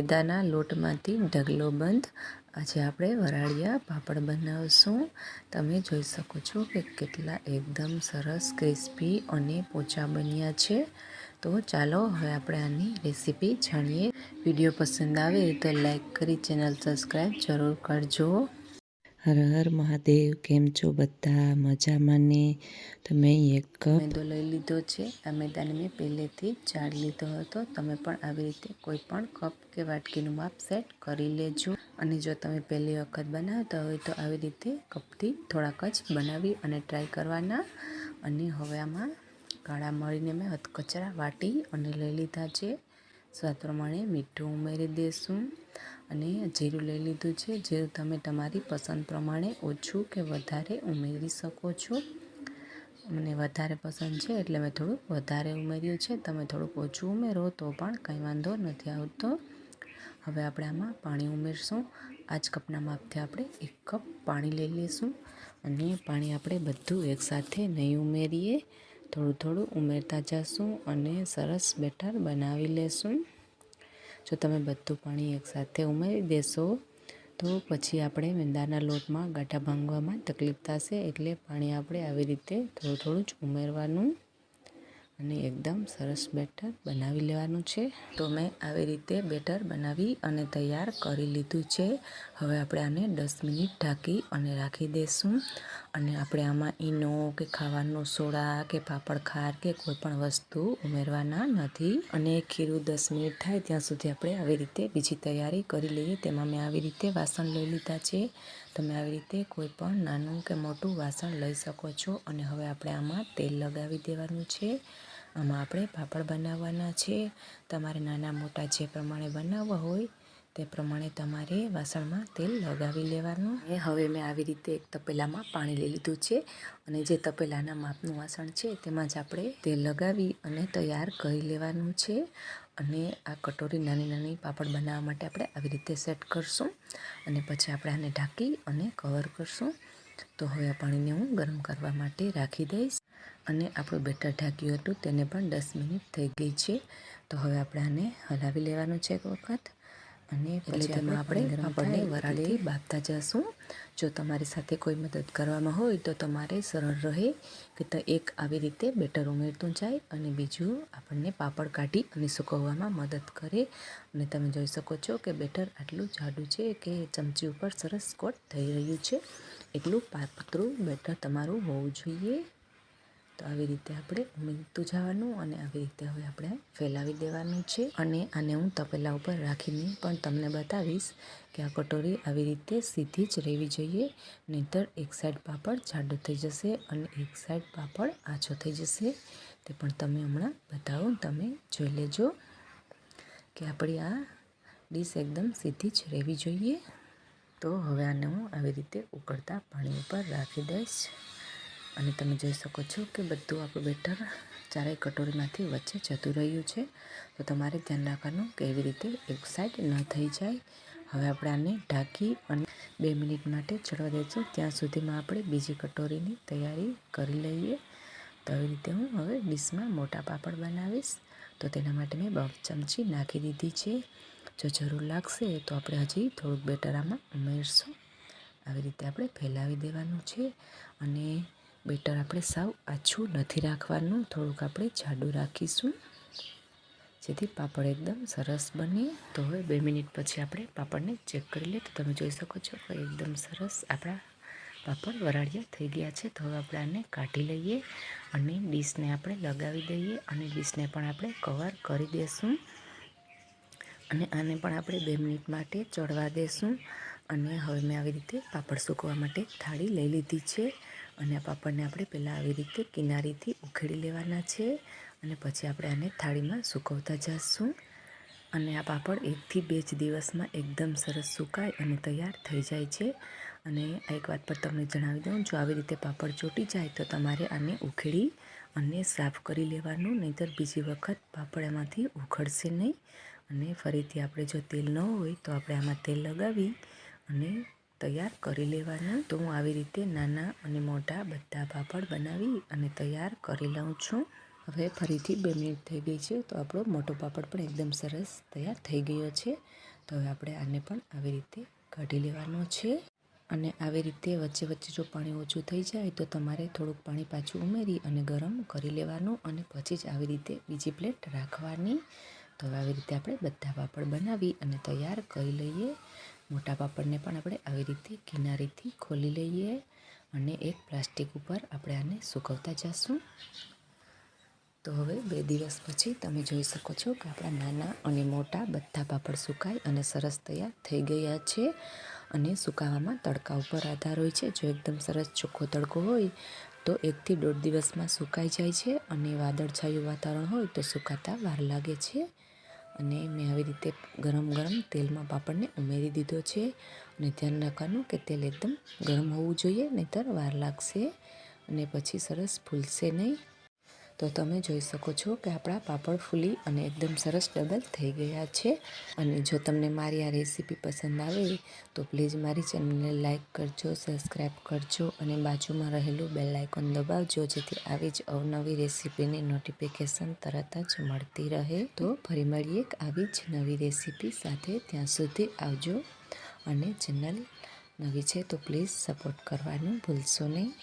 મેદાના લોટમાંથી ઢગલો બંધ. આજે આપણે વરાળિયા પાપડ બનાવશું. તમે જોઈ શકો છો કે કેટલા એકદમ સરસ, ક્રિસ્પી અને પોચા બન્યા છે. તો ચાલો હવે આપણે આની રેસીપી જાણીએ. વીડિયો પસંદ આવે તો લાઈક કરી, ચેનલ સબસ્ક્રાઈબ જરૂર કરજો. હર હર મહાદેવ, કેમ છો બધા? મજામાં ને? તમે એક મેંદો લઈ લીધો છે. આ મેદાને મેં પહેલેથી જ ચાળી લીધો હતો. તમે પણ આવી રીતે કોઈ પણ કપ કે વાટકીનું માપ સેટ કરી લેજો. અને જો તમે પહેલી વખત બનાવતા હોય તો આવી રીતે કપથી થોડાક જ બનાવી અને ટ્રાય કરવાના. અને હવે આમાં કાળા મળીને મેં હથકચરા વાટી અને લઈ લીધા છે. સ્વાદ પ્રમાણે મીઠું ઉમેરી દઈશું અને જીરું લઈ લીધું છે. જીરું તમે તમારી પસંદ પ્રમાણે ઓછું કે વધારે ઉમેરી શકો છો. મને વધારે પસંદ છે એટલે મેં થોડુંક વધારે ઉમેર્યું છે. તમે થોડુંક ઓછું ઉમેરો તો પણ કંઈ વાંધો નથી આવતો. હવે આપણે આમાં પાણી ઉમેરશું. આ જ કપના માપથી આપણે એક કપ પાણી લઈ લઈશું અને પાણી આપણે બધું એકસાથે નહીં ઉમેરીએ. થોડું થોડું ઉમેરતા જશું અને સરસ બેટર બનાવી લેશું. જો તમે બધું પાણી એકસાથે ઉમેરી દેશો, તો પછી આપણે મેંદાના લોટમાં ગાંઠા ભાંગવામાં તકલીફ થશે એટલે પાણી આપણે આવી રીતે થોડું થોડું જ ઉમેરવાનું અને એકદમ સરસ બેટર બનાવી લેવાનું છે. તો મેં આવી રીતે બેટર બનાવી અને તૈયાર કરી લીધું છે. હવે આપણે આને દસ મિનિટ ઢાંકી અને રાખી દઈશું અને આપણે આમાં ઈનો કે ખાવાનો સોડા કે પાપડ ખાર કે કોઈ પણ વસ્તુ ઉમેરવાના નથી. અને ખીરું દસ મિનિટ થાય ત્યાં સુધી આપણે આવી રીતે બીજી તૈયારી કરી લઈએ. તેમાં મેં આવી રીતે વાસણ લઈ લીધા છે. તમે આવી રીતે કોઈ પણ નાનું કે મોટું વાસણ લઈ શકો છો. અને હવે આપણે આમાં તેલ લગાવી દેવાનું છે. આમાં આપણે પાપડ બનાવવાના છે. તમારે નાના મોટા જે પ્રમાણે બનાવવા હોય તે પ્રમાણે તમારે વાસણમાં તેલ લગાવી લેવાનું. અને હવે મેં આવી રીતે એક તપેલામાં પાણી લઈ લીધું છે અને જે તપેલાના માપનું વાસણ છે તેમાં જ આપણે તેલ લગાવી અને તૈયાર કરી લેવાનું છે. અને આ કટોરી નાની નાની પાપડ બનાવવા માટે આપણે આવી રીતે સેટ કરશું અને પછી આપણે આને ઢાંકી અને કવર કરશું. તો હવે આ પાણીને હું ગરમ કરવા માટે રાખી દઈશ. અને આપણું બેટર ઢાંક્યું હતું તેને પણ દસ મિનિટ થઈ ગઈ છે. તો હવે આપણે આને હલાવી લેવાનું છે એક વખત. અને પછી તેમાં આપણે આપણને વરાળથી બાફતા જશું. જો તમારી સાથે કોઈ મદદ કરવામાં હોય તો તમારે સરળ રહે કે તો એક આવી રીતે બેટર ઉમેરતું જાય અને બીજું આપણને પાપડ કાઢી અને સુકવવામાં મદદ કરે. અને તમે જોઈ શકો છો કે બેટર આટલું જાડું છે કે ચમચી ઉપર સરસ કોટ થઈ રહ્યું છે. એટલું પાતળું બેટર તમારું હોવું જોઈએ. તો આવી રીતે આપણે ઉમેરતું જવાનું અને આવી રીતે હવે આપણે ફેલાવી દેવાનું છે. અને આને હું તપેલા ઉપર રાખીને પણ તમને બતાવીશ કે આ કટોરી આવી રીતે સીધી જ રહેવી જોઈએ, નહીંતર એક સાઈડ પાપડ જાડો થઈ જશે અને એક સાઈડ પાપડ આછો થઈ જશે. તે પણ તમે હમણાં બતાવો તમે જોઈ લેજો કે આપણી આ ડીશ એકદમ સીધી જ રહેવી જોઈએ. તો હવે આને હું આવી રીતે ઉકળતા પાણી ઉપર રાખી દઈશ. અને તમે જોઈ શકો છો કે બધું આપણું બેટર ચારેય કટોરીમાંથી વચ્ચે જતું રહ્યું છે. તો તમારે ધ્યાન રાખવાનું કે એવી રીતે એક સાઈડ ન થઈ જાય. હવે આપણે આને ઢાંકી અને બે મિનિટ માટે ચડવા દઈશું ત્યાં સુધીમાં આપણે બીજી કટોરીની તૈયારી કરી લઈએ. તો આવી રીતે હું હવે ડીશમાં મોટા પાપડ બનાવીશ. તો તેના માટે મેં બફ ચમચી નાખી દીધી છે. જો જરૂર લાગશે તો આપણે હજી થોડુંક બેટર આમાં ઉમેરશું. આવી રીતે આપણે ફેલાવી દેવાનું છે. અને બેટર આપણે સાવ આછું નથી રાખવાનું. થોડુંક આપણે જાડું રાખીશું. જેથી પાપડ એકદમ સરસ બને. તો હવે બે મિનિટ પછી આપણે પાપડને ચેક કરી લઈએ. તો તમે જોઈ શકો છો કે એકદમ સરસ આપણા પાપડ વરાળિયા થઈ ગયા છે. તો હવે આપણે આને કાઢી લઈએ અને ડીશને આપણે લગાવી દઈએ અને ડીશને પણ આપણે કવર કરી દઈશું અને આને પણ આપણે બે મિનિટ માટે ચડવા દઈશું અને હવે મેં આવી રીતે પાપડ સૂકવા માટે થાળી લઈ લીધી છે. અને આ પાપડને આપણે પહેલાં આવી રીતે કિનારીથી ઉખેડી લેવાના છે અને પછી આપણે આને થાળીમાં સૂકવતા જઈશું અને આ પાપડ એકથી બે જ દિવસમાં એકદમ સરસ સુકાય અને તૈયાર થઈ જાય છે. અને એક વાત પર તમને જણાવી દઉં, જો આવી રીતે પાપડ ચોટી જાય તો તમારે આને ઉખેડી અને સાફ કરી લેવાનું, નહીંતર બીજી વખત પાપડ એમાંથી ઉખડશે નહીં. અને ફરીથી આપણે જો તેલ ન હોય તો આપણે આમાં તેલ લગાવી અને તૈયાર કરી લેવાના. તો હું આવી રીતે નાના અને મોટા બધા પાપડ બનાવી અને તૈયાર કરી લઉં છું. હવે ફરીથી બે મિનિટ થઈ ગઈ છે, તો આપણો મોટો પાપડ પણ એકદમ સરસ તૈયાર થઈ ગયો છે. તો હવે આપણે આને પણ આવી રીતે કાઢી લેવાનો છે. અને આવી રીતે વચ્ચે વચ્ચે જો પાણી ઓછું થઈ જાય, તો તમારે થોડુંક પાણી પાછું ઉમેરી અને ગરમ કરી લેવાનું અને પછી જ આવી રીતે બીજી પ્લેટ રાખવાની. તો હવે આવી રીતે આપણે બધા પાપડ બનાવી અને તૈયાર કરી લઈએ. મોટા પાપડને પણ આપણે આવી રીતે કિનારીથી ખોલી લઈએ અને એક પ્લાસ્ટિક ઉપર આપણે આને સુકવતા જઈશું તો હવે બે દિવસ પછી તમે જોઈ શકો છો કે આપણા નાના અને મોટા બધા પાપડ સુકાય અને સરસ તૈયાર થઈ ગયા છે અને સુકાવામાં તડકા ઉપર આધાર હોય છે. જો એકદમ સરસ ચોખ્ખો તડકો હોય તો એકથી દોઢ દિવસમાં સુકાઈ જાય છે અને વાદળછાયું વાતાવરણ હોય તો સુકાતા વાર લાગે છે. અને મેં આવી રીતે ગરમ ગરમ તેલમાં પાપડને ઉમેરી દીધો છે. અને ધ્યાન રાખવાનું કે તેલ એકદમ ગરમ હોવું જોઈએ, નહીંતર વાર લાગશે અને પછી સરસ ફૂલશે નહીં. તો તમે જોઈ શકો છો કે આપણા પાપડ ફૂલી અને એકદમ સરસ ડબલ થઈ ગયા છે. અને જો તમને મારી આ રેસીપી પસંદ આવે તો પ્લીઝ મારી ચેનલને લાઇક કરજો, સબસ્ક્રાઈબ કરજો અને બાજુમાં રહેલું બેલ આઇકોન દબાવજો, જેથી આવી જ અવનવી રેસીપીની નોટિફિકેશન તરત જ મળતી રહે. તો ફરી મળીએ આવી જ નવી રેસીપી સાથે. ત્યાં સુધી આવજો અને ચેનલ નવી છે તો પ્લીઝ સપોર્ટ કરવાનું ભૂલશો નહીં.